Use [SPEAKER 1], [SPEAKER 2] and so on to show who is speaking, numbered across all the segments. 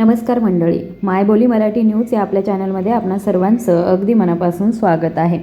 [SPEAKER 1] नमस्कार मंडळी मायबोली मराठी न्यूज या आपल्या चॅनलमध्ये आपणा सर्वांचं अगदी मनापासून स्वागत आहे.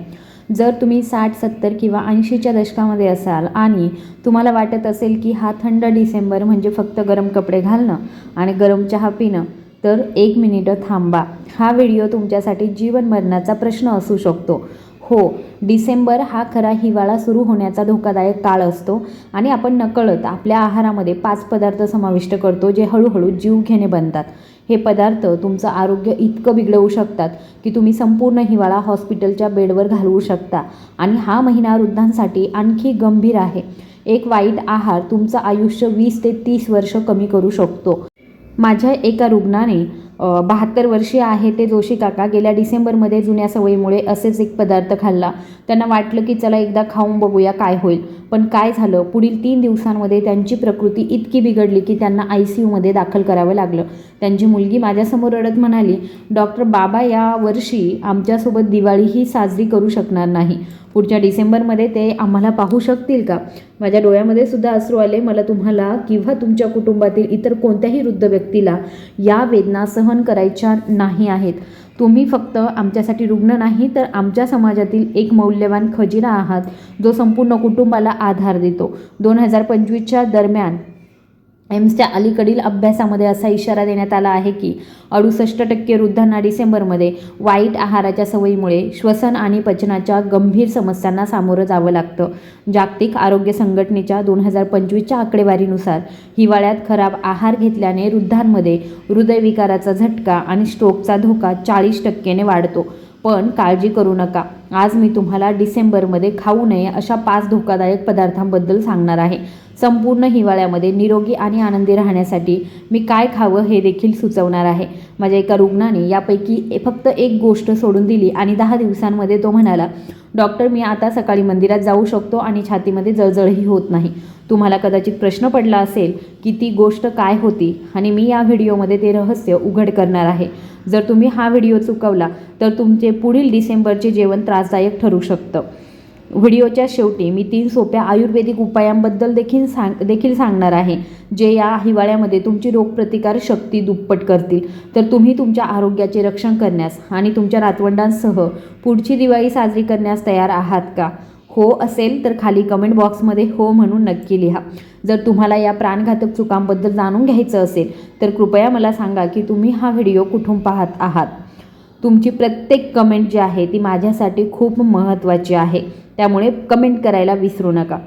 [SPEAKER 1] जर तुम्ही साठ सत्तर किंवा ऐंशीच्या दशकामध्ये असाल आणि तुम्हाला वाटत असेल की हा थंड डिसेंबर म्हणजे फक्त गरम कपडे घालणं आणि गरम चहा पिणं तर एक मिनिटं थांबा. हा व्हिडिओ तुमच्यासाठी जीवन मरणाचा प्रश्न असू शकतो. हो डिसेंबर हा खरा हिवाळा सुरू होण्याचा धोकादायक काळ असतो आणि आपण नकळत आपल्या आहारामध्ये पाच पदार्थ समाविष्ट करतो जे हळूहळू जीव घेणे बनतात. हे पदार्थ तुमचं आरोग्य इतकं बिघडवू शकतात की तुम्ही संपूर्ण हिवाळा हॉस्पिटलच्या बेडवर घालवू शकता आणि हा महिना वृद्धांसाठी आणखी गंभीर आहे. एक वाईट आहार तुमचं आयुष्य वीस ते तीस वर्ष कमी करू शकतो. माझ्या एका रुग्णाने बहात्तर वर्षीय आहे ते जोशी काका. गेल्या डिसेंबरमध्ये जुन्या सवयीमुळे असेच एक पदार्थ खाल्ला. त्यांना वाटलं की चला एकदा खाऊन बघूया काय होईल. पण काय झालं? पुढील तीन दिवसांमध्ये त्यांची प्रकृती इतकी बिघडली की त्यांना आय सी यूमध्ये दाखल करावं लागलं. त्यांची मुलगी माझ्यासमोर रडत म्हणाली डॉक्टर बाबा या वर्षी आमच्यासोबत दिवाळीही साजरी करू शकणार नाही. पुढच्या डिसेंबरमध्ये ते आम्हाला पाहू शकतील का? माझ्या डोळ्यामध्ये सुद्धा अश्रू आले. मला तुम्हाला किंवा तुमच्या कुटुंबातील इतर कोणत्याही वृद्ध व्यक्तीला या वेदना सहन करायच्या नाही आहेत. तुम्ही फक्त आमच्यासाठी रुग्ण नाही तर आमच्या समाजातील एक मौल्यवान खजिना आहात जो संपूर्ण कुटुंबाला आधार देतो. दोन हजार पंचवीसच्या दरम्यान एम्सच्या अलीकडील अभ्यासामध्ये असा इशारा देण्यात आला आहे की अडुसष्ट टक्के वृद्धांना डिसेंबरमध्ये वाईट आहाराच्या सवयीमुळे श्वसन आणि पचनाच्या गंभीर समस्यांना सामोरं जावं लागतं. जागतिक आरोग्य संघटनेच्या दोन हजार पंचवीसच्या आकडेवारीनुसार हिवाळ्यात खराब आहार घेतल्याने वृद्धांमध्ये हृदयविकाराचा झटका आणि स्ट्रोकचा धोका चाळीस टक्केने वाढतो. पण काळजी करू नका. आज मी तुम्हाला डिसेंबरमध्ये खाऊ नये अशा पाच धोकादायक पदार्थांबद्दल सांगणार आहे. संपूर्ण हिवाळ्यामध्ये निरोगी आणि आनंदी राहण्यासाठी मी काय खावं हे देखील सुचवणार आहे. माझ्या एका रुग्णाने यापैकी फक्त एक गोष्ट सोडून दिली आणि दहा दिवसांमध्ये तो म्हणाला डॉक्टर मी आता सकाळी मंदिरात जाऊ शकतो आणि छातीमध्ये जळजळही होत नाही. तुम्हाला कदाचित प्रश्न पडला असेल की ती गोष्ट काय होती आणि मी या व्हिडिओमध्ये ते रहस्य उघड करणार आहे. जर तुम्ही हा व्हिडिओ चुकवला तर तुमचे पुढील डिसेंबरचे जेवण त्रासदायक ठरू शकतं. व्हिडिओच्या शेवटी मी तीन सोप्या आयुर्वेदिक उपायांबद्दल देखील सांग देखील सांगणार आहे जे या हिवाळ्यामध्ये तुमची रोगप्रतिकार शक्ती दुप्पट करतील. तर तुम्ही तुमच्या आरोग्याचे रक्षण करण्यास आणि तुमच्या नातवंडांसह पुढची दिवाळी साजरी करण्यास तयार आहात का? हो असेल तर खाली कमेंट बॉक्समध्ये हो म्हणून नक्की लिहा. जर तुम्हाला या प्राणघातक चुकांबद्दल जाणून घ्यायचं असेल तर कृपया मला सांगा की तुम्ही हा व्हिडिओ कुठून पाहत आहात? तुमची प्रत्येक कमेंट जी आहे ती माझ्यासाठी खूप महत्त्वाची आहे. त्यामुळे कमेंट करायला विसरू नका.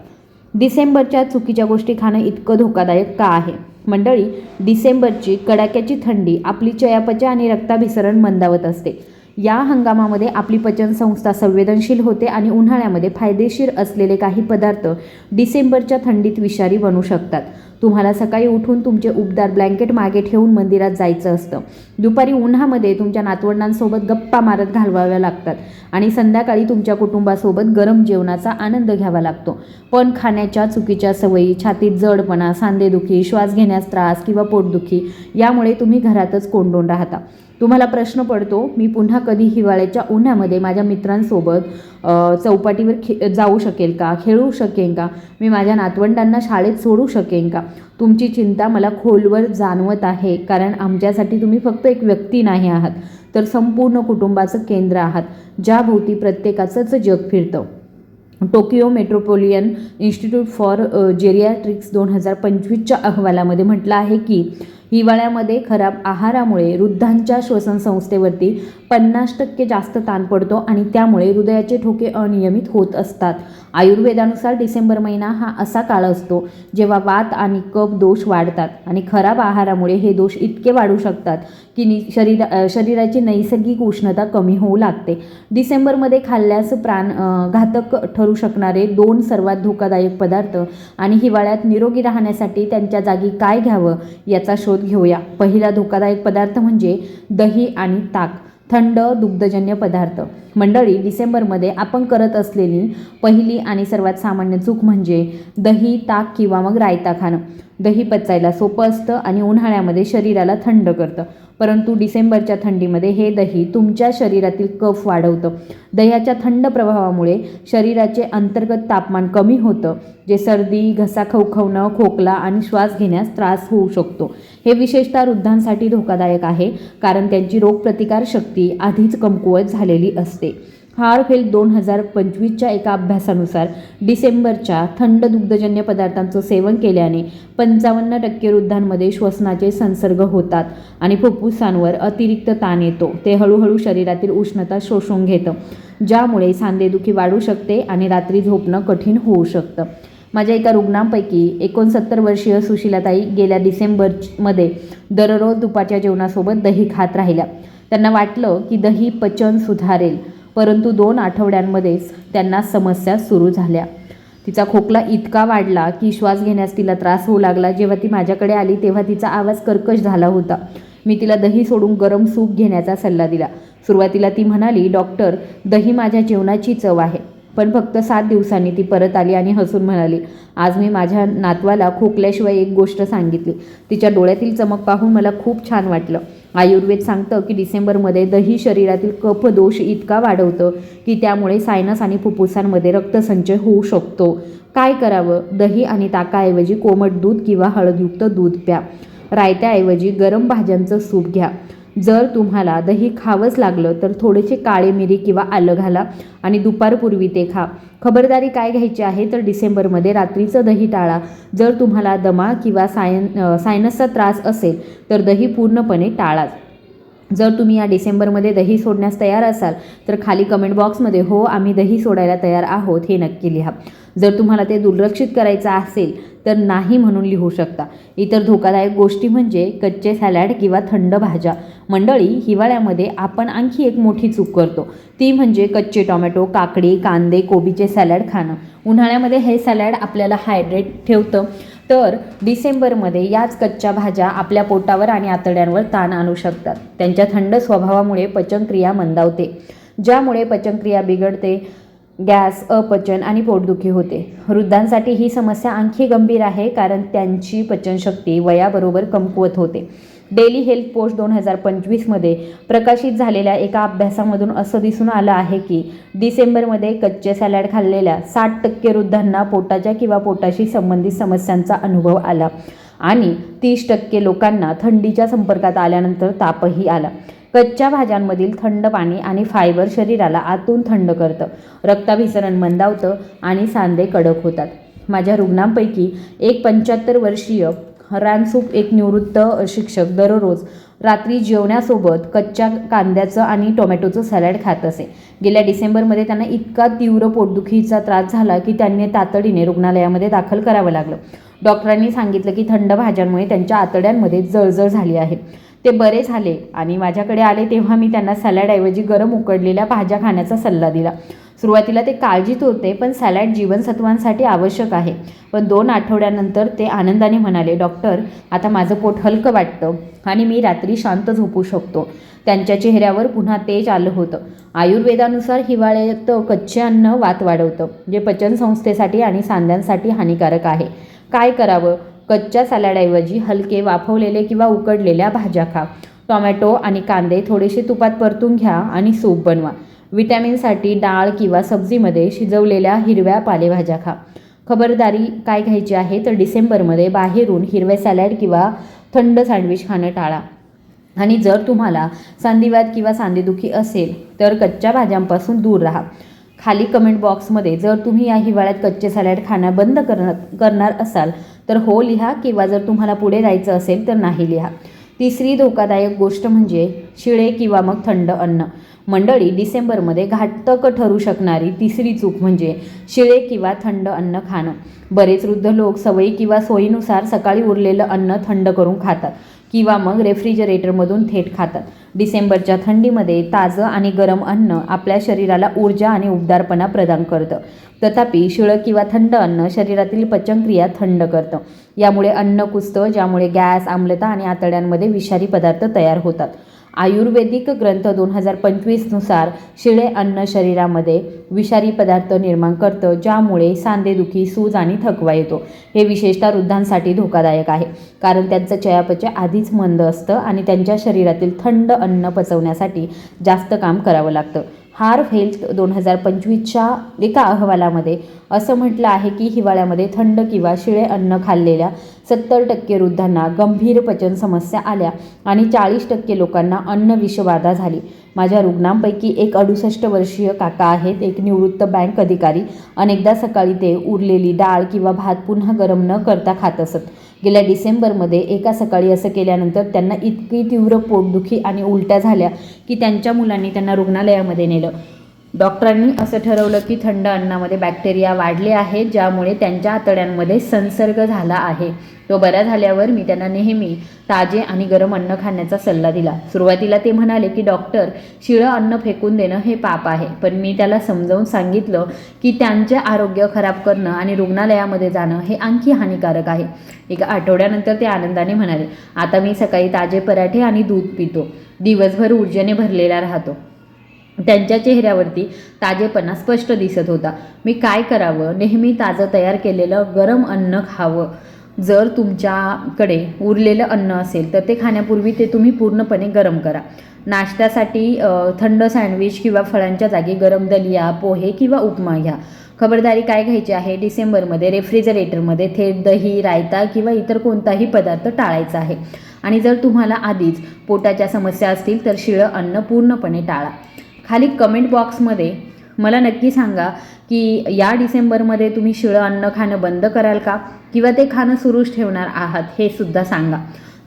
[SPEAKER 1] डिसेंबरच्या चुकीच्या गोष्टी खाणं इतकं धोकादायक का आहे? मंडळी डिसेंबरची कडाक्याची थंडी आपली चयापचय आणि रक्ताभिसरण मंदावत असते. या हंगामामध्ये आपली पचनसंस्था संवेदनशील होते आणि उन्हाळ्यामध्ये फायदेशीर असलेले काही पदार्थ डिसेंबरच्या थंडीत विषारी बनू शकतात. तुम्हाला सकाळी उठून तुमचे उबदार ब्लँकेट मागे ठेवून मंदिरात जायचं असतं. दुपारी उन्हामध्ये तुमच्या नातवंडांसोबत गप्पा मारत घालवाव्या लागतात आणि संध्याकाळी तुमच्या कुटुंबासोबत गरम जेवणाचा आनंद घ्यावा लागतो. पण खाण्याच्या चुकीच्या सवयी छातीत जडपणा सांधेदुखी श्वास घेण्यास त्रास किंवा पोटदुखी यामुळे तुम्ही घरातच कोंडून राहता. तुम्हाला प्रश्न पडतो मी पुन्हा कधी हिवाळ्याच्या उन्हामध्ये माझ्या मित्रांसोबत चौपाटीवर खे जाऊ शकेल का? खेळू शकेन का? मी माझ्या नातवंडांना शाळेत सोडू शकेन का? तुमची चिंता मला खोलवर जाणवत आहे कारण आमच्यासाठी तुम्ही फक्त एक व्यक्ती नाही आहात तर संपूर्ण कुटुंबाचं केंद्र आहात ज्याभोवती प्रत्येकाचंच जग फिरतं. Tokyo metropolitan institute for geriatrics दोन हजार पंचवीसच्या अहवालामध्ये म्हटलं आहे की हिवाळ्यामध्ये खराब आहारामुळे वृद्धांच्या श्वसनसंस्थेवरती पन्नास टक्के जास्त ताण पडतो आणि त्यामुळे हृदयाचे ठोके अनियमित होत असतात. आयुर्वेदानुसार डिसेंबर महिना हा असा काळ असतो जेव्हा वात आणि कफ दोष वाढतात आणि खराब आहारामुळे हे दोष इतके वाढू शकतात की नि शरीरा शरीराची नैसर्गिक उष्णता कमी होऊ लागते. डिसेंबरमध्ये खाल्ल्यास प्राण घातक ठरू शकणारे दोन सर्वात धोकादायक पदार्थ आणि हिवाळ्यात निरोगी राहण्यासाठी त्यांच्या जागी काय घ्यावं याचा शोध घेऊया. पहिला धोकादायक पदार्थ म्हणजे दही आणि ताक थंड दुग्धजन्य पदार्थ. मंडळी डिसेंबरमध्ये आपण करत असलेली पहिली आणि सर्वात सामान्य चूक म्हणजे दही ताक किंवा मग रायता खाणं. दही पचायला सोपं असतं आणि उन्हाळ्यामध्ये शरीराला थंड करतं. परंतु डिसेंबरच्या थंडीमध्ये हे दही तुमच्या शरीरातील कफ वाढवतं. दह्याच्या थंड प्रभावामुळे शरीराचे अंतर्गत तापमान कमी होतं जे सर्दी घसा खवखवणं खोकला आणि श्वास घेण्यास त्रास होऊ शकतो. हे विशेषतः वृद्धांसाठी धोकादायक आहे कारण त्यांची रोगप्रतिकार शक्ती आधीच कमकुवत झालेली असते. हार्फेल दोन हजार पंचवीसच्या एका अभ्यासानुसार डिसेंबरच्या थंड दुग्धजन्य पदार्थांचं सेवन केल्याने पंचावन्न टक्के वृद्धांमध्ये श्वसनाचे संसर्ग होतात आणि फुफ्फुसांवर अतिरिक्त ताण येतो. ते हळूहळू शरीरातील उष्णता शोषून घेतं ज्यामुळे सांधेदुखी वाढू शकते आणि रात्री झोपणं कठीण होऊ शकतं. माझ्या एका रुग्णांपैकी एकोणसत्तर वर्षीय सुशीलाताई गेल्या डिसेंबरमध्ये दररोज दुपारच्या जेवणासोबत दही खात राहिल्या. त्यांना वाटलं की दही पचन सुधारेल. परंतु दोन आठवड्यांमध्येच त्यांना समस्या सुरू झाल्या. तिचा खोकला इतका वाढला की श्वास घेण्यास तिला त्रास होऊ लागला. जेव्हा ती माझ्याकडे आली तेव्हा तिचा आवाज कर्कश झाला होता. मी तिला दही सोडून गरम सूप घेण्याचा सल्ला दिला. सुरुवातीला ती म्हणाली डॉक्टर दही माझ्या जेवणाची चव आहे. पण फक्त सात दिवसांनी ती परत आली आणि हसून म्हणाली आज मी माझ्या नातवाला खोकल्याशिवाय एक गोष्ट सांगितली. तिच्या डोळ्यातील चमक पाहून मला खूप छान वाटलं. आयुर्वेद सांगतं की डिसेंबरमध्ये दही शरीरातील कफ दोष इतका वाढवतं की त्यामुळे सायनस आणि फुफ्फुसांमध्ये रक्तसंचय होऊ शकतो. काय करावं? दही आणि ताकाऐवजी कोमट दूध किंवा हळदयुक्त दूध प्या. रायत्याऐवजी गरम भाज्यांचं सूप घ्या. जर तुम्हाला दही खावंच लागलं तर थोडेसे काळे मिरी किंवा आलं घाला आणि दुपारपूर्वी ते खा. खबरदारी काय घ्यायची आहे तर डिसेंबरमध्ये रात्रीचं दही टाळा. जर तुम्हाला दमा किंवा सायन सायनसचा त्रास असेल तर दही पूर्णपणे टाळाच. जर तुम्ही या डिसेंबरमध्ये दही सोडण्यास तयार असाल तर खाली कमेंट बॉक्समध्ये हो आम्ही दही सोडायला तयार आहोत हे नक्की लिहा. जर तुम्हाला ते दुर्लक्षित करायचं असेल तर नाही म्हणून लिहू शकता. इतर धोकादायक गोष्टी म्हणजे कच्चे सॅलॅड किंवा थंड भाज्या. मंडळी हिवाळ्यामध्ये आपण आणखी एक मोठी चूक करतो. ती म्हणजे कच्चे टोमॅटो काकडी कांदे कोबीचे सॅलॅड खाणं. उन्हाळ्यामध्ये हे सॅलॅड आपल्याला हायड्रेट ठेवतं. तर डिसेंबरमध्ये याच कच्च्या भाज्या आपल्या पोटावर आणि आतड्यांवर ताण आणू शकतात. त्यांच्या थंड स्वभावामुळे पचनक्रिया मंदावते. ज्यामुळे पचनक्रिया बिघडते गॅस अपचन आणि पोटदुखी होते. वृद्धांसाठी ही समस्या आणखी गंभीर आहे कारण त्यांची पचनशक्ती वयाबरोबर कमकुवत होते. डेली हेल्थ पोस्ट दोन हजार पंचवीसमध्ये प्रकाशित झालेल्या एका अभ्यासामधून असं दिसून आलं आहे की डिसेंबरमध्ये कच्चे सॅलॅड खाल्लेल्या साठ टक्के वृद्धांना पोटाच्या किंवा पोटाशी संबंधित समस्यांचा अनुभव आला आणि तीस टक्के लोकांना थंडीच्या संपर्कात आल्यानंतर तापही आला. कच्च्या भाज्यांमधील थंड पाणी आणि फायबर शरीराला आतून थंड करतं रक्ताभिसरण मंदावतं आणि सांधे कडक होतात. माझ्या रुग्णांपैकी एक पंच्याहत्तर वर्षीय रानसूप एक निवृत्त शिक्षक दररोज रात्री जेवण्यासोबत कच्च्या कांद्याचं आणि टोमॅटोचं सॅलॅड खात असे. गेल्या डिसेंबरमध्ये त्यांना इतका तीव्र पोटदुखीचा त्रास झाला की त्यांनी तातडीने रुग्णालयामध्ये दाखल करावं लागलं. डॉक्टरांनी सांगितलं की थंड भाज्यांमुळे त्यांच्या आतड्यांमध्ये जळजळ झाली आहे. ते बरे झाले आणि माझ्याकडे आले तेव्हा मी त्यांना सॅलॅडऐवजी गरम उकडलेल्या भाज्या खाण्याचा सल्ला दिला. सुरुवातीला ते काळजीत होते पण सॅलॅड जीवनसत्वांसाठी आवश्यक आहे. पण दोन आठवड्यानंतर ते आनंदाने म्हणाले डॉक्टर आता माझं पोट हलकं वाटतं आणि मी रात्री शांत झोपू शकतो. त्यांच्या चेहऱ्यावर पुन्हा तेज आलं होतं. आयुर्वेदानुसार हिवाळ्यात कच्चे अन्न वात वाढवतं जे पचनसंस्थेसाठी आणि सांध्यांसाठी हानिकारक आहे. काय करावं? कच्च्या सॅलॅडऐवजी हलके वाफवलेले किंवा उकडलेल्या भाज्या खा. टोमॅटो आणि कांदे थोडेसे तुपात परतून घ्या आणि सूप बनवा. विटॅमिनसाठी डाळ किंवा सब्जीमध्ये शिजवलेल्या हिरव्या पालेभाज्या खा. खबरदारी काय घ्यायची आहे तर डिसेंबरमध्ये बाहेरून हिरवे सॅलॅड किंवा थंड सँडविच खाणं टाळा. आणि जर तुम्हाला सांधिवात किंवा सांधेदुखी असेल तर कच्च्या भाज्यांपासून दूर राहा. खाली कमेंट बॉक्समध्ये जर तुम्ही या हिवाळ्यात कच्चे सॅलॅड खाणं बंद करणार करणार असाल तर हो लिहा किंवा जर तुम्हाला पुढे जायचं असेल तर नाही लिहा. तिसरी धोकादायक गोष्ट म्हणजे शिळे किंवा मग थंड अन्न. मंडळी डिसेंबरमध्ये घातक ठरू शकणारी तिसरी चूक म्हणजे शिळे किंवा थंड अन्न खाणं. बरेच वृद्ध लोक सवयी किंवा सोयीनुसार सकाळी उरलेलं अन्न थंड करून खातात किंवा मग रेफ्रिजरेटरमधून थेट खातात. डिसेंबरच्या थंडीमध्ये ताजं आणि गरम अन्न आपल्या शरीराला ऊर्जा आणि उबदारपणा प्रदान करतं. तथापि शिळं किंवा थंड अन्न शरीरातील पचनक्रिया थंड करतं. यामुळे अन्न कुसतं ज्यामुळे गॅस आम्लता आणि आतड्यांमध्ये विषारी पदार्थ तयार होतात. आयुर्वेदिक ग्रंथ दोन हजार पंचवीसनुसार शिळे अन्न शरीरामध्ये विषारी पदार्थ निर्माण करतं ज्यामुळे सांधेदुखी सूज आणि थकवा येतो. हे विशेषतः वृद्धांसाठी धोकादायक आहे कारण त्यांचं चयापचय आधीच मंद असतं आणि त्यांच्या शरीरातील थंड अन्न पचवण्यासाठी जास्त काम करावं लागतं. हार हेल्थ दोन हजार पंचवीसच्या एका अहवालामध्ये. असं म्हटलं आहे की हिवाळ्यामध्ये थंड किंवा शिळे अन्न खाल्लेल्या सत्तर टक्के वृद्धांना गंभीर पचन समस्या आल्या आणि चाळीस टक्के लोकांना अन्न विषबाधा झाली. माझ्या रुग्णांपैकी एक अडुसष्ट वर्षीय काका आहेत. एक निवृत्त बँक अधिकारी. अनेकदा सकाळी ते उरलेली डाळ किंवा भात पुन्हा गरम न करता खात असत. गेल्या डिसेंबरमध्ये एका सकाळी असं केल्यानंतर त्यांना इतकी तीव्र पोटदुखी आणि उलट्या झाल्या की त्यांच्या मुलांनी त्यांना रुग्णालयामध्ये नेलं. डॉक्टरांनी असं ठरवलं की थंड अन्नामध्ये बॅक्टेरिया वाढले आहेत ज्यामुळे त्यांच्या आतड्यांमध्ये संसर्ग झाला आहे. तो बरा झाल्यावर मी त्यांना नेहमी ताजे आणि गरम अन्न खाण्याचा सल्ला दिला. सुरुवातीला ते म्हणाले की डॉक्टर शिळं अन्न फेकून देणं हे पाप आहे. पण मी त्याला समजावून सांगितलं की त्यांचे आरोग्य खराब करणं आणि रुग्णालयामध्ये जाणं हे आणखी हानिकारक आहे. एका आठवड्यानंतर ते आनंदाने म्हणाले आता मी सकाळी ताजे पराठे आणि दूध पितो. दिवसभर ऊर्जेने भरलेला राहतो. त्यांच्या चेहऱ्यावरती ताजेपणा स्पष्ट दिसत होता. मी काय करावं? नेहमी ताजं तयार केलेलं गरम अन्न खावं. जर तुमच्याकडे उरलेलं अन्न असेल तर ते खाण्यापूर्वी ते तुम्ही पूर्णपणे गरम करा. नाश्त्यासाठी थंड सँडविच किंवा फळांच्या जागी गरम दलिया पोहे किंवा उपमा घ्या. खबरदारी काय घ्यायची आहे? डिसेंबरमध्ये रेफ्रिजरेटरमध्ये थेट दही रायता किंवा इतर कोणताही पदार्थ टाळायचा आहे. आणि जर तुम्हाला आधीच पोटाच्या समस्या असतील तर शिळं अन्न पूर्णपणे टाळा. खाली कमेंट बॉक्समध्ये मला नक्की सांगा की या डिसेंबरमध्ये तुम्ही शिळं अन्न खाणं बंद कराल का? किंवा ते खाणं सुरूच ठेवणार आहात हे सुद्धा सांगा.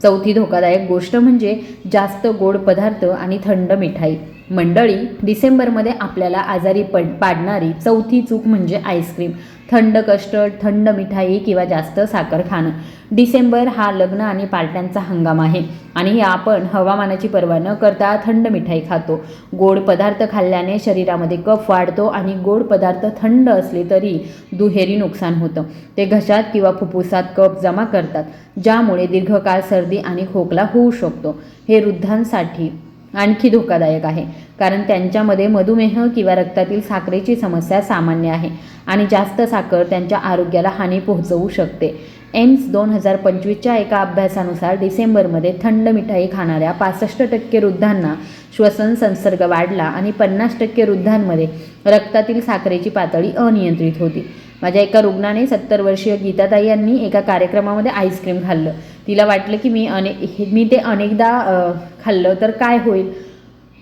[SPEAKER 1] चौथी धोकादायक गोष्ट म्हणजे जास्त गोड पदार्थ आणि थंड मिठाई. मंडळी डिसेंबरमध्ये आपल्याला आजारी पड पाडणारी चौथी चूक म्हणजे आईस्क्रीम. थंड कस्टर्ड थंड मिठाई किंवा जास्त साखर खाणं. डिसेंबर हा लग्न आणि पार्ट्यांचा हंगाम आहे आणि आपण हवामानाची पर्वा न करता थंड मिठाई खातो. गोड पदार्थ खाल्ल्याने शरीरामध्ये कफ वाढतो आणि गोड पदार्थ थंड असले तरी दुहेरी नुकसान होतं. ते घशात किंवा फुफ्फुसात कफ जमा करतात ज्यामुळे दीर्घकाळ सर्दी आणि खोकला होऊ शकतो. हे वृद्धांसाठी आणखी धोकादायक आहे. कारण त्यांच्यामध्ये मधुमेह किंवा रक्तातील साखरेची समस्या सामान्य आहे आणि जास्त साखर त्यांच्या आरोग्याला हानी पोहोचवू शकते. एम्स दोन हजार पंचवीसच्या एका अभ्यासानुसार डिसेंबरमध्ये थंड मिठाई खाणाऱ्या पासष्ट टक्के वृद्धांना श्वसन संसर्ग वाढला आणि पन्नास टक्के वृद्धांमध्ये रक्तातील साखरेची पातळी अनियंत्रित होती. माझ्या एका रुग्णाने सत्तर वर्षीय गीताताई यांनी एका कार्यक्रमामध्ये आईस्क्रीम खाल्लं. तिला वाटलं की मी अने हे- मी ते अनेकदा खाल्लं तर काय होईल?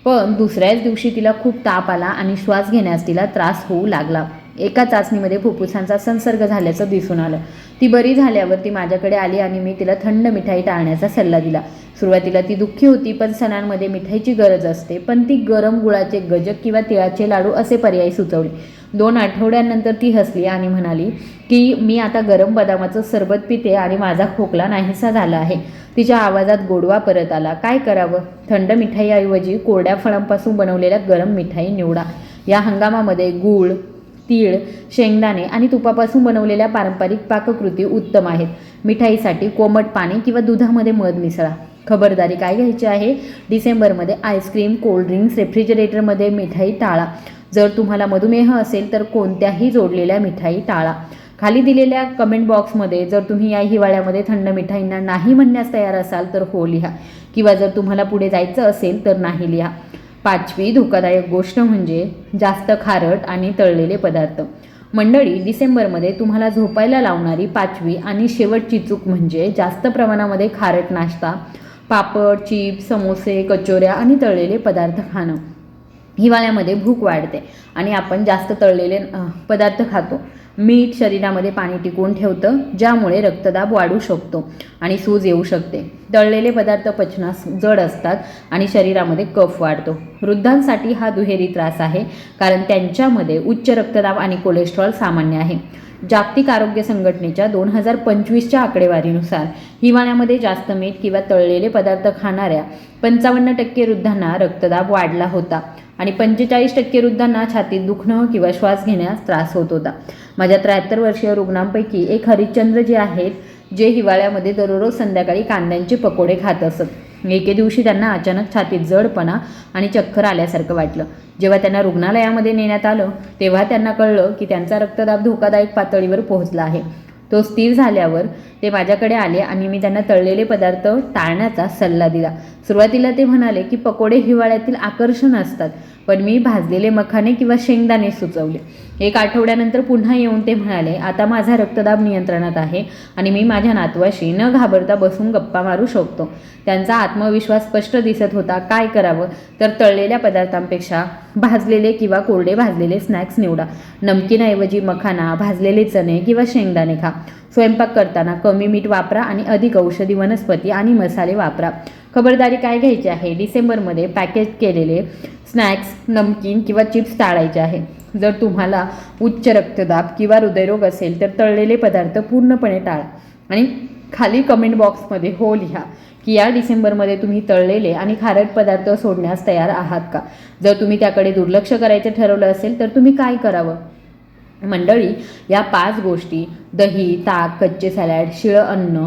[SPEAKER 1] पण दुसऱ्याच दिवशी तिला खूप ताप आला आणि श्वास घेण्यास तिला त्रास होऊ लागला. एका चाचणीमध्ये फुफ्फुसांचा संसर्ग झाल्याचं दिसून आलं. ती बरी झाल्यावर ती माझ्याकडे आली आणि मी तिला थंड मिठाई टाळण्याचा सल्ला दिला. सुरुवातीला ती दुःखी होती पण सणांमध्ये मिठाईची गरज असते. पण ती गरम गुळाचे गजक किंवा तिळाचे लाडू असे पर्याय सुचवले. दोन आठवड्यांनंतर ती हसली आणि म्हणाली की मी आता गरम बदामाचं सरबत पिते आणि माझा खोकला नाहीसा झाला आहे. तिच्या आवाजात गोडवा परत आला. काय करावं? थंड मिठाईऐवजी कोरड्या फळांपासून बनवलेल्या गरम मिठाई निवडा. या हंगामामध्ये गूळ तीळ शेंगदाणे आणि तुपापासून बनवलेल्या पारंपरिक पाककृती उत्तम आहेत. मिठाईसाठी कोमट पाणी किंवा दुधामध्ये मध मिसळा. खबरदारी काय घ्यायची आहे? डिसेंबरमध्ये आईस्क्रीम कोल्ड्रिंक्स रेफ्रिजरेटरमध्ये मिठाई टाळा. जर तुम्हाला मधुमेह असेल तर कोणत्याही जोडलेल्या मिठाई टाळा. खाली दिलेल्या कमेंट बॉक्समध्ये जर तुम्ही या हिवाळ्यामध्ये थंड मिठाईंना नाही म्हणण्यास तयार असाल तर हो लिहा. किंवा जर तुम्हाला पुढे जायचं असेल तर नाही लिहा. पाचवी धोकादायक गोष्ट म्हणजे जास्त खारट आणि तळलेले पदार्थ. मंडळी डिसेंबरमध्ये तुम्हाला झोपायला लावणारी पाचवी आणि शेवटची चूक म्हणजे जास्त प्रमाणामध्ये खारट नाश्ता पापड चिप्स समोसे कचोऱ्या आणि तळलेले पदार्थ खाणं. हिवाळ्यामध्ये भूक वाढते आणि आपण जास्त तळलेले पदार्थ खातो. मीठ शरीरामध्ये पाणी टिकवून ठेवतं ज्यामुळे रक्तदाब वाढू शकतो आणि सूज येऊ शकते. तळलेले पदार्थ पचनास जड असतात आणि शरीरामध्ये कफ वाढतो. वृद्धांसाठी हा दुहेरी त्रास आहे कारण त्यांच्यामध्ये उच्च रक्तदाब आणि कोलेस्ट्रॉल सामान्य आहे. जागतिक आरोग्य संघटनेच्या दोन हजार पंचवीसच्या आकडेवारीनुसार हिवाळ्यामध्ये जास्त मीठ किंवा तळलेले पदार्थ खाणाऱ्या पंचावन्न टक्के वृद्धांना रक्तदाब वाढला होता. आणि पंचेचाळीस टक्के वृद्धांना छातीत दुखणं किंवा श्वास घेण्यास त्रास होत होता. माझ्या त्र्याहत्तर वर्षीय रुग्णांपैकी एक हरिश्चंद्र जे आहेत जे हिवाळ्यामध्ये दररोज संध्याकाळी कांद्यांचे पकोडे खात असत. एके दिवशी त्यांना अचानक छातीत जडपणा आणि चक्कर आल्यासारखं वाटलं. जेव्हा त्यांना रुग्णालयामध्ये नेण्यात आलं तेव्हा त्यांना कळलं की त्यांचा रक्तदाब धोकादायक पातळीवर पोहोचला आहे. तो स्थिर झाल्यावर ते माझ्याकडे आले आणि मी त्यांना तळलेले पदार्थ टाळण्याचा सल्ला दिला. सुरुवातीला ते म्हणाले की पकोडे हिवाळ्यातील आकर्षण असतात. पण मी भाजलेले मखाने किंवा शेंगदाणे सुचवले. एक आठवड्यानंतर पुन्हा येऊन ते म्हणाले आता माझा रक्तदाब नियंत्रणात आहे आणि मी माझ्या नातवाशी न घाबरता बसून गप्पा मारू शकतो. त्यांचा आत्मविश्वास स्पष्ट दिसत होता. काय करावं? तर तळलेल्या पदार्थांपेक्षा भाजलेले किंवा कोरडे भाजलेले स्नॅक्स निवडा. नमकीनऐवजी मखाना भाजलेले चणे किंवा शेंगदाणे खा. स्वयंपाक करताना कमी मीठ वापरा आणि अधिक औषधी वनस्पती आणि मसाले वापरा. खबरदारी काय घ्यायची आहे? डिसेंबरमध्ये पॅकेज केलेले स्नॅक्स नमकीन किंवा चिप्स टाळायचे आहे. जर तुम्हाला उच्च रक्तदाब किंवा हृदयरोग असेल तर तळलेले पदार्थ पूर्णपणे टाळा. आणि खाली कमेंट बॉक्समध्ये हो लिहा की या डिसेंबरमध्ये तुम्ही तळलेले आणि खारट पदार्थ सोडण्यास तयार आहात का? जर तुम्ही त्याकडे दुर्लक्ष करायचं ठरवलं असेल तर तुम्ही काय करावं? मंडळी या पाच गोष्टी दही ताक कच्चे सॅलॅड शिळं अन्न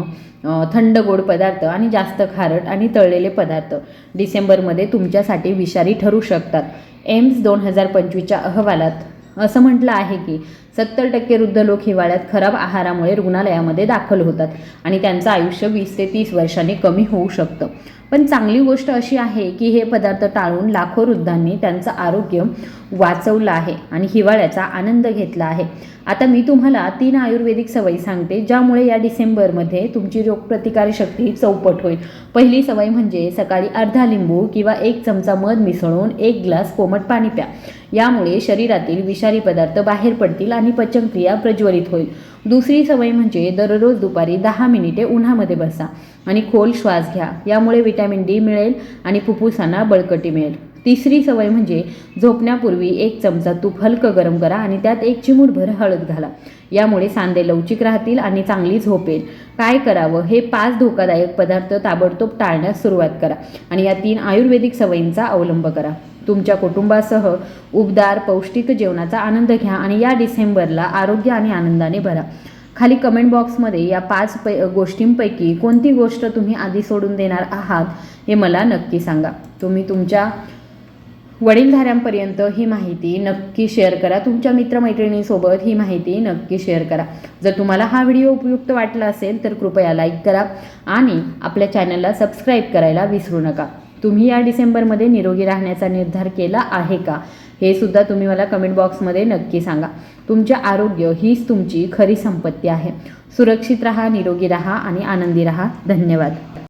[SPEAKER 1] थंड गोड पदार्थ आणि जास्त खारट आणि तळलेले पदार्थ डिसेंबरमध्ये तुमच्यासाठी विषारी ठरू शकतात. एम्स दोन हजार पंचवीसच्या अहवालात असं म्हटलं आहे की सत्तर टक्के वृद्ध लोक हिवाळ्यात खराब आहारामुळे रुग्णालयामध्ये दाखल होतात आणि त्यांचं आयुष्य वीस ते तीस वर्षांनी कमी होऊ शकतं. पण चांगली गोष्ट अशी आहे की हे पदार्थ टाळून लाखो वृद्धांनी त्यांचं आरोग्य वाचवलं आहे आणि हिवाळ्याचा आनंद घेतला आहे. आता मी तुम्हाला तीन आयुर्वेदिक सवयी सांगते ज्यामुळे या डिसेंबरमध्ये तुमची रोगप्रतिकारशक्ती चौपट होईल. पहिली सवय म्हणजे सकाळी अर्धा लिंबू किंवा एक चमचा मध मिसळून एक ग्लास कोमट पाणी प्या. यामुळे शरीरातील विषारी पदार्थ बाहेर पडतील आणि आणि पचनक्रिया प्रज्वलित होईल. दुसरी सवय म्हणजे दररोज दुपारी दहा मिनिटे उन्हामध्ये बसा आणि खोल श्वास घ्या. यामुळे विटॅमिन डी मिळेल आणि फुफ्फुसांना बळकटी मिळेल. तिसरी सवय म्हणजे झोपण्यापूर्वी एक चमचा तूप हलकं गरम करा आणि त्यात एक चिमूटभर हळद घाला. यामुळे सांधे लवचिक राहतील आणि चांगली झोप येईल. काय करावं? हे पाच धोकादायक पदार्थ ताबडतोब टाळण्यास सुरुवात करा आणि या तीन आयुर्वेदिक सवयींचा अवलंब करा. तुमच्या कुटुंबासह उबदार पौष्टिक जेवणाचा आनंद घ्या आणि या डिसेंबरला आरोग्य आणि आनंदाने भरा. खाली कमेंट बॉक्समध्ये या पाच पै गोष्टींपैकी कोणती गोष्ट तुम्ही आधी सोडून देणार आहात हे मला नक्की सांगा. तुम्ही तुमच्या वडीलधाऱ्यांपर्यंत ही माहिती नक्की शेअर करा. तुमच्या मित्रमैत्रिणींसोबत ही माहिती नक्की शेअर करा. जर तुम्हाला हा व्हिडिओ उपयुक्त वाटला असेल तर कृपया लाईक करा आणि आपल्या चॅनलला सबस्क्राईब करायला विसरू नका. तुम्ही या डिसेंबरमध्ये निरोगी राहण्याचा निर्धार केला आहे का? हे सुद्धा तुम्ही मला कमेंट बॉक्समध्ये नक्की सांगा. तुमचे आरोग्य हीच तुमची खरी संपत्ती आहे. सुरक्षित राहा निरोगी राहा आणि आनंदी राहा. धन्यवाद.